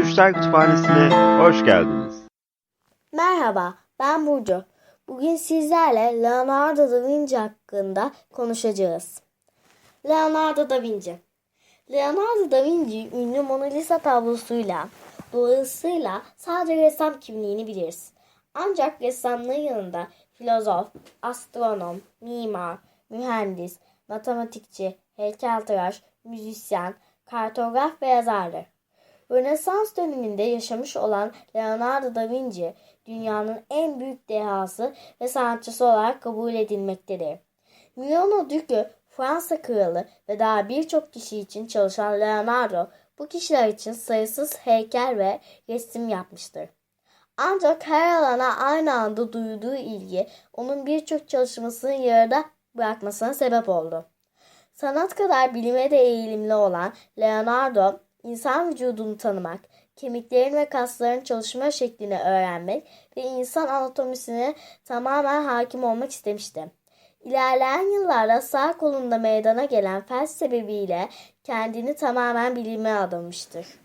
Eser Kütüphanesi'ne hoş geldiniz. Merhaba, ben Burcu. Bugün sizlerle Leonardo da Vinci hakkında konuşacağız. Leonardo da Vinci Leonardo da Vinci ünlü Mona Lisa tablosuyla, dolayısıyla sadece ressam kimliğini biliriz. Ancak ressamlığın yanında filozof, astronom, mimar, mühendis, matematikçi, heykeltıraş, müzisyen, kartograf ve yazardır. Rönesans döneminde yaşamış olan Leonardo da Vinci, dünyanın en büyük dehası ve sanatçısı olarak kabul edilmektedir. Milano Dükü, Fransa kralı ve daha birçok kişi için çalışan Leonardo, bu kişiler için sayısız heykel ve resim yapmıştır. Ancak her alana aynı anda duyduğu ilgi onun birçok çalışmasını yarıda bırakmasına sebep oldu. Sanat kadar bilime de eğilimli olan Leonardo, insan vücudunu tanımak, kemiklerin ve kasların çalışma şeklini öğrenmek ve insan anatomisine tamamen hakim olmak istemişti. İlerleyen yıllarda sağ kolunda meydana gelen felç sebebiyle kendini tamamen bilime adamıştır.